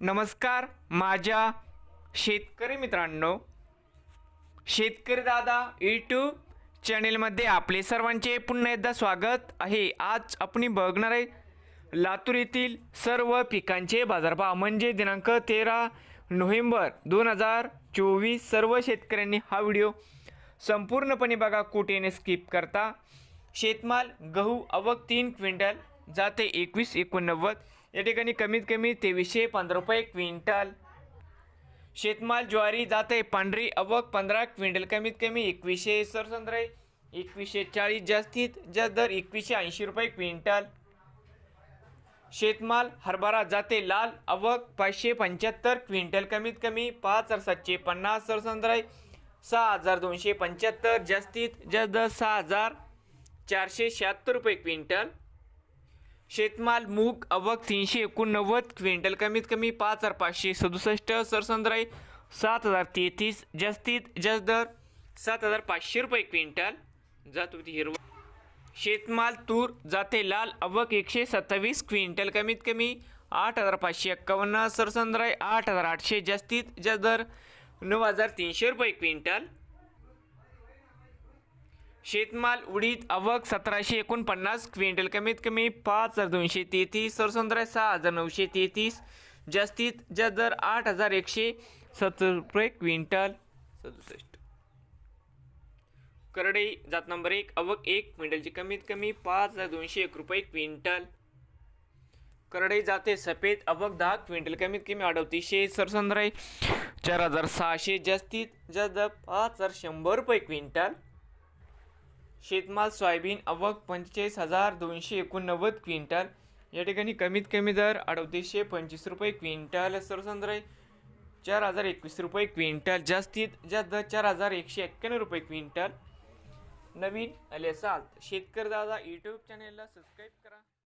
नमस्कार माझ्या शेतकरी मित्रांनो शेतकरी दादा यूट्यूब चॅनेलमध्ये आपले सर्वांचे पुन्हा एकदा स्वागत आहे. आज आपण बघणार आहे लातूर येथील सर्व पिकांचे बाजारभाव. म्हणजे दिनांक तेरा नोव्हेंबर दोन हजार चोवीस सर्व शेतकऱ्यांनी हा व्हिडिओ संपूर्णपणे बघा कुठेने स्किप करता. शेतमाल गहू अवक तीन क्विंटल जाते एकवीस एकोणनव्वद. या ठिकाणी कमीत कमी तेवीसशे पंधरा रुपये क्विंटल. शेतमाल ज्वारी जाते पांढरी अवक पंधरा क्विंटल कमीत कमी एकवीसशे सरसंद्रे एकवीसशे चाळीस जास्तीत जास्त दर एकवीसशे ऐंशी रुपये क्विंटल. शेतमाल हरभरा जाते लाल अवक पाचशे पंच्याहत्तर क्विंटल कमीत कमी पाच हजार सातशे पन्नास सरसंद्रे सहा हजार दोनशे पंच्याहत्तर जास्तीत जास्त दर सहा हजार चारशे शहात्तर रुपये क्विंटल. शेतमाल मूग अवक तीनशे एकोणनव्वद क्विंटल कमीत कमी पाच हजार पाचशे सदुसष्ट सरसंद्राई सात हजार तेहतीस जास्तीत जास्त दर सात हजार पाचशे रुपये क्विंटल. जात होती हिरवा शेतमाल तूर जाते लाल अवक एकशे सत्तावीस क्विंटल कमीत कमी आठ हजार पाचशे एक्कावन्न सरसंद्राई आठ हजार आठशे जास्तीत जास्त दर नऊ हजार तीनशे रुपये क्विंटल. शेतमाल उडीद अवक सतराशे एकोणपन्नास क्विंटल कमीत कमी पाच हजार दोनशे तेहतीस सरसंद्रा सहा हजार नऊशे तेहतीस जास्तीत जास्त दर आठ हजार एकशे सत्तर रुपये क्विंटल. सदुसष्ट. करडई जात नंबर एक अवक एक क्विंटलची कमीत कमी पाच हजार दोनशे एक रुपये क्विंटल. करडई जाते सफेद अवक दहा क्विंटल कमीत कमी अडतीसशे सरसंद्राई चार हजार सहाशे जास्तीत जास्त दर पाच हजार शंभर रुपये क्विंटल. शेतमाल सोयाबीन अवक पंचेचाळीस हजार दोनशे एकोणनव्वद क्विंटल. या ठिकाणी कमीत कमी दर अडतीसशे पंचवीस रुपये क्विंटल. सरसंद्राई चार हजार एकवीस रुपये क्विंटल. जास्तीत जास्त चार हजार एकशे एक्क्याण्णव रुपये क्विंटल. नवीन आले असाल शेतकरी दादा यूट्यूब चॅनेलला सबस्क्राईब करा.